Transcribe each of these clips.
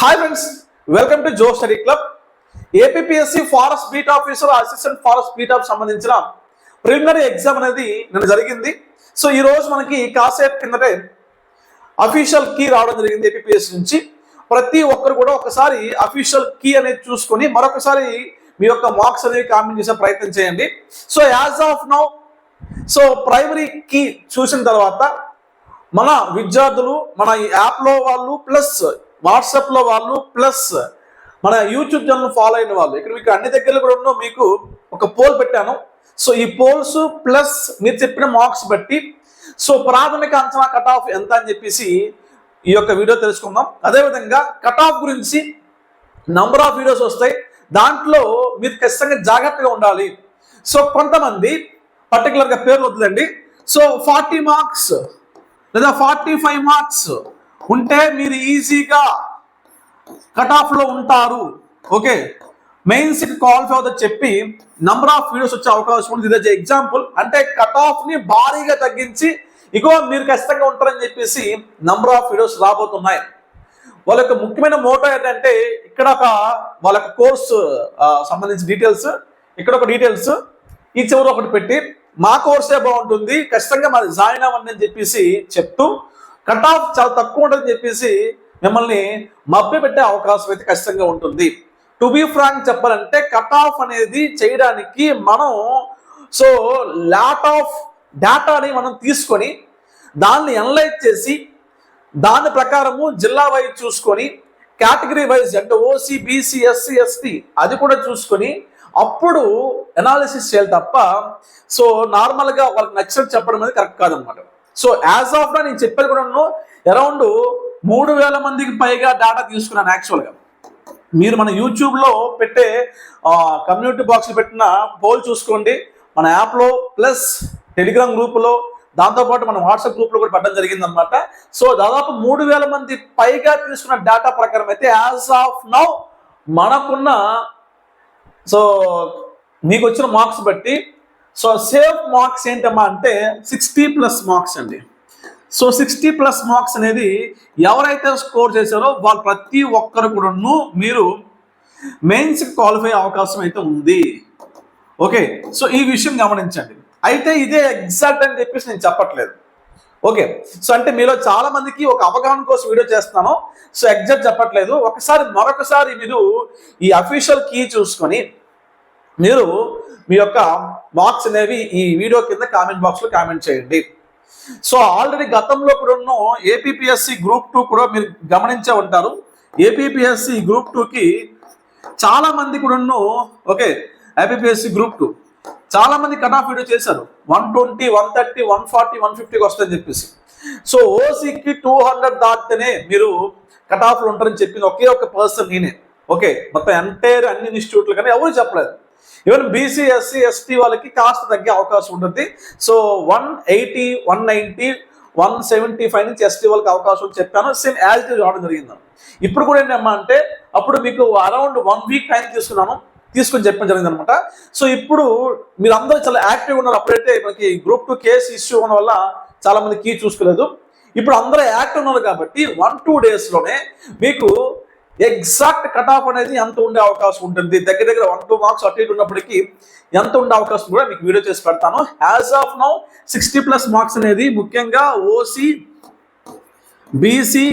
Hi friends welcome to Jo study club APSC forest beat officer assistant forest beat of సంబంధించిన preliminary exam అనేది నిన్న జరిగింది. So ఈ రోజు మనకి కాసేపు కిందటే అఫీషియల్ కీ రావడం జరిగింది ఏపీఎస్సి నుంచి. ప్రతి ఒక్కరు కూడా ఒకసారి అఫీషియల్ కీ అనేది చూసుకొని మరొకసారి మీ యొక్క మార్క్స్ అనేవి కామెంట్ చేసే ప్రయత్నం చేయండి. So as of now so primary key చూసిన తర్వాత మన విద్యార్థులు మన ఈ యాప్లో వాళ్ళు ప్లస్ వాట్సాప్లో వాళ్ళు ప్లస్ మన యూట్యూబ్ ఛానల్ ఫాలో అయిన వాళ్ళు. ఇక్కడ మీకు అన్ని దగ్గరలో కూడా ఉన్న మీకు ఒక పోల్ పెట్టాను. సో ఈ పోల్స్ ప్లస్ మీరు చెప్పిన మార్క్స్ బట్టి సో ప్రాథమిక అంచనా కట్ ఆఫ్ ఎంత అని చెప్పేసి ఈ యొక్క వీడియో తెలుసుకుందాం. అదేవిధంగా కట్ ఆఫ్ గురించి నంబర్ ఆఫ్ వీడియోస్ వస్తాయి. దాంట్లో మీరు ఖచ్చితంగా జాగ్రత్తగా ఉండాలి. సో కొంతమంది పర్టికులర్గా పేర్లు వద్దులండి సో ఫార్టీ మార్క్స్ లేదా ఫార్టీ ఫైవ్ మార్క్స్ ఉంటే మీరు ఈజీగా కట్ ఆఫ్లో ఉంటారు. ఓకే? మెయిన్స్కి క్వాలిఫై అవుతుంది చెప్పి నంబర్ ఆఫ్ వీడియోస్ వచ్చే అవకాశం ఉంది. ఇది ఎగ్జాంపుల్ అంటే కట్ ఆఫ్ని భారీగా తగ్గించి ఇగో మీరు ఖచ్చితంగా ఉంటారని చెప్పేసి నంబర్ ఆఫ్ వీడియోస్ రాబోతున్నాయి. వాళ్ళ యొక్క ముఖ్యమైన మోటో ఏంటంటే ఇక్కడ ఒక వాళ్ళ యొక్క కోర్స్ సంబంధించిన డీటెయిల్స్ ఇక్కడ ఒక డీటెయిల్స్ ఈ చివరి ఒకటి పెట్టి మా కోర్సే బాగుంటుంది ఖచ్చితంగా మాది జాయిన్ అవ్వండి అని చెప్పేసి చెప్తూ కట్ ఆఫ్ చాలా తక్కువ ఉంటుందని చెప్పేసి మిమ్మల్ని మభ్య పెట్టే అవకాశం అయితే ఖచ్చితంగా ఉంటుంది. టు బీ ఫ్రాంక్ చెప్పాలంటే కట్ ఆఫ్ అనేది చేయడానికి మనం సో లాట్ ఆఫ్ డేటాని మనం తీసుకొని దాన్ని అనలైజ్ చేసి దాని ప్రకారము జిల్లా వైజ్ చూసుకొని కేటగిరీ వైజ్ అంటే ఓసీ బీసీ ఎస్సీ ఎస్టీ అది కూడా చూసుకొని అప్పుడు ఎనాలిసిస్ చేయాలి తప్ప సో నార్మల్గా వాళ్ళకి నచ్చినట్టు చెప్పడం అనేది కరెక్ట్ కాదనమాట. సో యాజ్ ఆఫ్ నేను చెప్పేది కూడా అరౌండ్ మూడు వేల మందికి పైగా డేటా తీసుకున్నాను యాక్చువల్గా మీరు మన యూట్యూబ్లో పెట్టే కమ్యూనిటీ బాక్స్ పెట్టిన పోల్ చూసుకోండి. మన యాప్లో ప్లస్ టెలిగ్రామ్ గ్రూపులో దాంతోపాటు మన వాట్సాప్ గ్రూప్లో కూడా పెట్టడం జరిగింది అనమాట సో దాదాపు మూడు వేల మంది పైగా తీసుకున్న డేటా ప్రకారం అయితే యాజ్ ఆఫ్ నౌ మనకున్న సో మీకు వచ్చిన మార్క్స్ బట్టి సో సేఫ్ మార్క్స్ ఏంటమ్మా అంటే సిక్స్టీ ప్లస్ మార్క్స్ అండి. సో సిక్స్టీ ప్లస్ మార్క్స్ అనేది ఎవరైతే స్కోర్ చేశారో వాళ్ళు ప్రతి ఒక్కరు కూడాను మీరు మెయిన్స్ క్వాలిఫై అవకాశం అయితే ఉంది. ఓకే సో ఈ విషయం గమనించండి. అయితే ఇదే ఎగ్జాక్ట్ అని చెప్పేసి నేను చెప్పట్లేదు. ఓకే సో అంటే మీలో చాలా మందికి ఒక అవగాహన కోసం వీడియో చేస్తున్నాను. సో ఎగ్జాక్ట్ చెప్పట్లేదు. ఒకసారి మరొకసారి మీరు ఈ అఫీషియల్ కీ చూసుకొని మీరు మీ యొక్క మార్క్స్ అనేవి ఈ వీడియో కింద కామెంట్ బాక్స్లో కామెంట్ చేయండి. సో ఆల్రెడీ గతంలో కూడా ఉన్న ఏపీఎస్సి గ్రూప్ టూ కూడా మీరు గమనించే ఉంటారు. ఏపీఎస్సి గ్రూప్ టూకి చాలా మంది కూడా ఓకే ఏపీఎస్సి గ్రూప్ టూ చాలా మంది కట్ ఆఫ్ వీడియో చేశారు. One twenty one thirty one forty one ఫిఫ్టీకి వస్తాయని చెప్పేసి. సో ఓసీకి టూ హండ్రెడ్ దాటితేనే మీరు కట్ ఆఫ్లు ఉంటారని చెప్పింది ఒకే ఒక పర్సన్ నేనే. ఓకే మొత్తం ఎంటైర్ అన్ని ఇన్స్టిట్యూట్లు కానీ ఎవరు చెప్పలేదు. ఈవెన్ బీసీ ఎస్సీ ఎస్టీ వాళ్ళకి కాస్ట్ తగ్గే అవకాశం ఉంటుంది. So one eighty one ninety one seventy five నుంచి ఎస్టీ వాళ్ళకి అవకాశం ఉంది చెప్పాను. సేమ్ యాజ్ ఇట్ రావడం జరిగింది. ఇప్పుడు కూడా ఏంటమ్మా అంటే అప్పుడు మీకు అరౌండ్ వన్ వీక్ టైం తీసుకున్నాను. తీసుకొని చెప్పడం జరిగింది అనమాట సో ఇప్పుడు మీరు అందరూ చాలా యాక్టివ్గా ఉన్నారు. అప్పుడైతే మనకి గ్రూప్ టూ కేసు ఇష్యూ ఉన్న వల్ల చాలా మంది కీ చూసుకోలేదు. ఇప్పుడు అందరూ యాక్టివ్ ఉన్నారు కాబట్టి వన్ టూ డేస్లోనే మీకు ఎగ్జాక్ట్ కట్ ఆఫ్ అనేది ఎంత ఉండే అవకాశం ఉంటుంది? దగ్గర దగ్గర వన్ టూ మార్క్స్ అటు ఇటు ఉన్నప్పటికీ ఎంత ఉండే అవకాశం కూడా మీకు వీడియో చేసి పెడతాను. As of now sixty plus marks అనేది ముఖ్యంగా ఓసీ బీసీ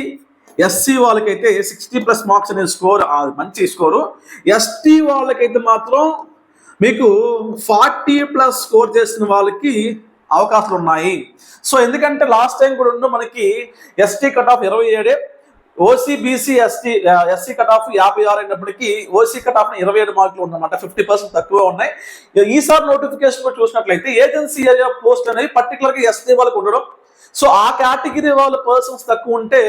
ఎస్సీ వాళ్ళకైతే సిక్స్టీ ప్లస్ మార్క్స్ అనే స్కోర్ మంచి స్కోరు ఎస్టీ వాళ్ళకైతే మాత్రం మీకు ఫార్టీ ప్లస్ స్కోర్ చేసిన వాళ్ళకి అవకాశాలు ఉన్నాయి సో ఎందుకంటే లాస్ట్ టైం కూడా మనకి ఎస్టీ కట్ ఆఫ్ ఇరవై ఏడే OC BC ST SC cut off యాభై ఆరు అయినప్పటికీ ఓసీ కట్ ఆఫ్ ఇరవై ఏడు మార్కులు ఉందన్నమాట ఫిఫ్టీ పర్సెంట్ తక్కువ ఉన్నాయి. ఈసారి నోటిఫికేషన్ కూడా చూసినట్లయితే ఏజెన్సీ ఏరియా పోస్ట్ అనేది పర్టికులర్గా ఎస్టీ వాళ్ళకి ఉండడం. సో ఆ కేటగిరీ వాళ్ళ పర్సన్స్ తక్కువ ఉంటే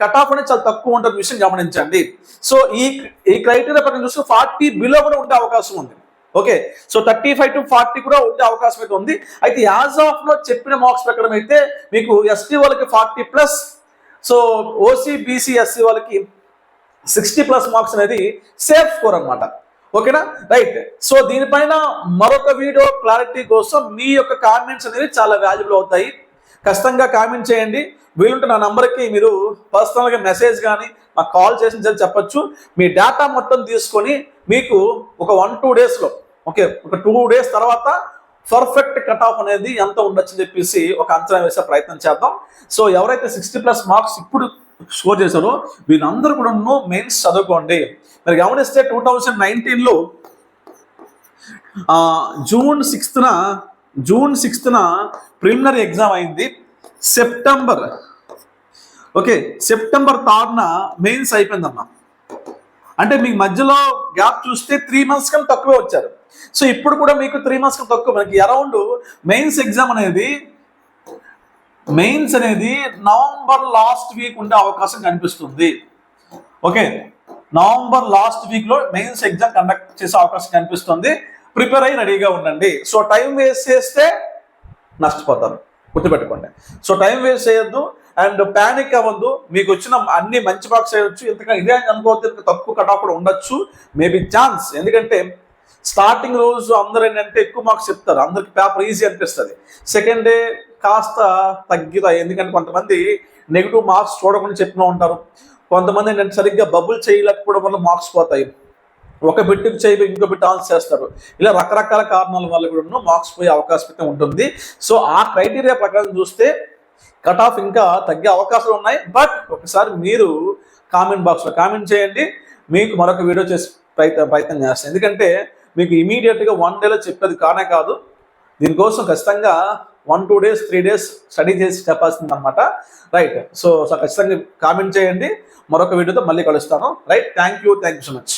కట్ ఆఫ్ అనేది చాలా తక్కువ ఉంటుంది విషయం గమనించండి. సో ఈ ఈ క్రైటీరియా పక్కన చూస్తే ఫార్టీ బిలో కూడా ఉండే అవకాశం ఉంది. Okay so thirty five to forty కూడా ఉండే అవకాశం అయితే ఉంది. అయితే యాజ్ ఆఫ్లో చెప్పిన మార్క్స్ ప్రకారం అయితే మీకు ఎస్టీ వాళ్ళకి forty plus so OC BC SC వాళ్ళకి సిక్స్టీ ప్లస్ మార్క్స్ అనేది సేఫ్ స్కోర్ అనమాట ఓకేనా రైట్ సో దీనిపైన మరొక వీడియో క్లారిటీ కోసం మీ యొక్క కామెంట్స్ అనేవి చాలా వాల్యుబుల్ అవుతాయి. ఖచ్చితంగా కామెంట్ చేయండి. వీలుంటే నా నంబర్కి మీరు పర్సనల్గా మెసేజ్ కానీ మాకు కాల్ చేసిన సరే చెప్పొచ్చు. మీ డేటా మొత్తం తీసుకొని మీకు ఒక వన్ టూ డేస్లో ఓకే ఒక టూ డేస్ తర్వాత పర్ఫెక్ట్ కట్ ఆఫ్ అనేది ఎంత ఉండొచ్చు చెప్పేసి ఒక అంచనా వేసే ప్రయత్నం చేద్దాం. సో ఎవరైతే సిక్స్టీ ప్లస్ మార్క్స్ ఇప్పుడు స్కోర్ చేశారో వీళ్ళందరూ కూడా మెయిన్స్ చదువుకోండి. మరి గమనిస్తే టూ థౌజండ్ నైన్టీన్లో జూన్ సిక్స్త్న జూన్ సిక్స్త్న ప్రిలిమినరీ ఎగ్జామ్ అయింది. సెప్టెంబర్ ఓకే సెప్టెంబర్ థర్డ్న మెయిన్స్ అయిపోయిందన్నా అంటే మీకు మధ్యలో గ్యాప్ చూస్తే త్రీ మంత్స్ కన్నా తక్కువే వచ్చారు. సో ఇప్పుడు కూడా మీకు త్రీ మంత్స్ కన్నా తక్కువ. మనకి అరౌండ్ మెయిన్స్ ఎగ్జామ్ అనేది మెయిన్స్ అనేది నవంబర్ లాస్ట్ వీక్ ఉండే అవకాశం కనిపిస్తుంది. ఓకే? నవంబర్ లాస్ట్ వీక్లో మెయిన్స్ ఎగ్జామ్ కండక్ట్ చేసే అవకాశం కనిపిస్తుంది. ప్రిపేర్ అయ్యి రెడీగా ఉండండి. సో టైం వేస్ట్ చేస్తే నష్టపోతారు. గుర్తుపెట్టుకోండి. సో టైం వేస్ట్ చేయొద్దు. అండ్ ప్యానిక్ అవ్వద్దు మీకు వచ్చిన అన్ని మంచి మార్క్స్ అయ్యొచ్చు ఎందుకంటే ఇదే అనుకోవద్దు ఇంకా తక్కువ కట్ ఆఫ్ కూడా ఉండొచ్చు. మేబీ ఛాన్స్ ఎందుకంటే స్టార్టింగ్ రోజు అందరూ ఏంటంటే ఎక్కువ మార్క్స్ చెప్తారు. అందరికి పేపర్ ఈజీ అనిపిస్తుంది. సెకండ్ డే కాస్త తగ్గుతాయి ఎందుకంటే కొంతమంది నెగిటివ్ మార్క్స్ చూడకుండా చెప్పిన ఉంటారు. కొంతమంది ఏంటంటే సరిగ్గా బబుల్ చేయలేకపోవడం వల్ల మార్క్స్ పోతాయి. ఒక బిట్టుకు చేయి ఇంకో బిట్ ఆన్స్ చేస్తారు. ఇలా రకరకాల కారణాల వల్ల కూడా మార్క్స్ పోయే అవకాశం అయితే ఉంటుంది. సో ఆ క్రైటీరియా ప్రకారం చూస్తే కట్ ఆఫ్ ఇంకా తగ్గే అవకాశాలు ఉన్నాయి. బట్ ఒకసారి మీరు కామెంట్ బాక్స్లో కామెంట్ చేయండి. మీకు మరొక వీడియో చేసి ప్రయత్నం ప్రయత్నం చేస్తాను. ఎందుకంటే మీకు ఇమీడియట్గా వన్ డేలో చెప్పేది కానే కాదు. దీనికోసం ఖచ్చితంగా one two days three days study చేసి చెప్పాల్సింది అనమాట రైట్. సో సో ఖచ్చితంగా కామెంట్ చేయండి. మరొక వీడియోతో మళ్ళీ కలుస్తాను. Right. Thank you. Thank you so much.